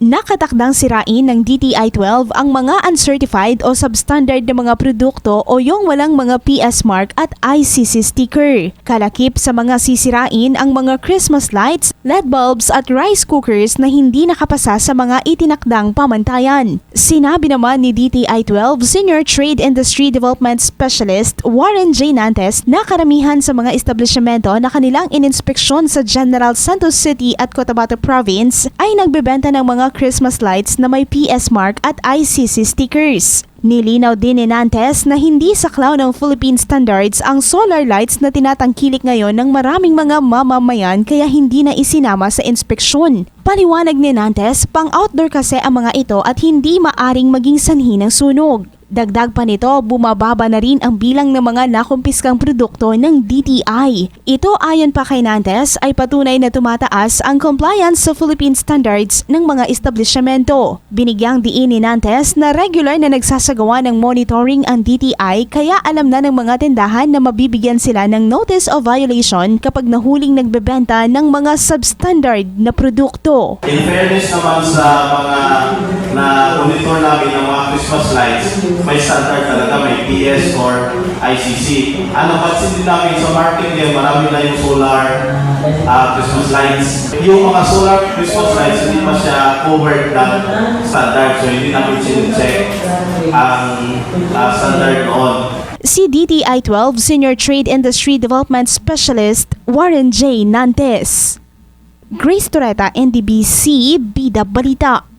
Nakatakdang sirain ng DTI-12 ang mga uncertified o substandard na mga produkto o yung walang mga PS mark at ICC sticker. Kalakip sa mga sisirain ang mga Christmas lights, LED bulbs at rice cookers na hindi nakapasa sa mga itinakdang pamantayan. Sinabi naman ni DTI-12 Senior Trade Industry Development Specialist Warren J. Nantes na karamihan sa mga establishmento na kanilang ininspeksyon sa General Santos City at Cotabato Province ay nagbebenta ng mga Christmas lights na may PS mark at ICC stickers. Nilinaw din ni Nantes na hindi saklaw ng Philippine standards ang solar lights na tinatangkilik ngayon ng maraming mga mamamayan kaya hindi na isinama sa inspeksyon. Paliwanag ni Nantes, pang-outdoor kasi ang mga ito at hindi maaring maging sanhi ng sunog. Dagdag pa nito, bumababa na rin ang bilang ng mga nakumpiskang produkto ng DTI. Ito ayon pa kay Nantes ay patunay na tumataas ang compliance sa Philippine standards ng mga establishmento. Binigyang diin ni Nantes na regular na nagsasagawa ng monitoring ang DTI kaya alam na ng mga tindahan na mabibigyan sila ng notice of violation kapag nahuling nagbebenta ng mga substandard na produkto. In fairness naman sa mga na monitor namin ng mga Christmas lights, may standard talaga, may PS or ICC. Ano, pansin din namin sa market ngayon, marami na yung solar ah, Christmas lights. Yung mga solar Christmas lights, hindi pa siya covered ng standard. So, hindi namin sinecheck ang ah, standard noon. Si DTI-12 Senior Trade Industry Development Specialist Warren J. Nantes. Grace Toreta, NDBC, Bida Balita.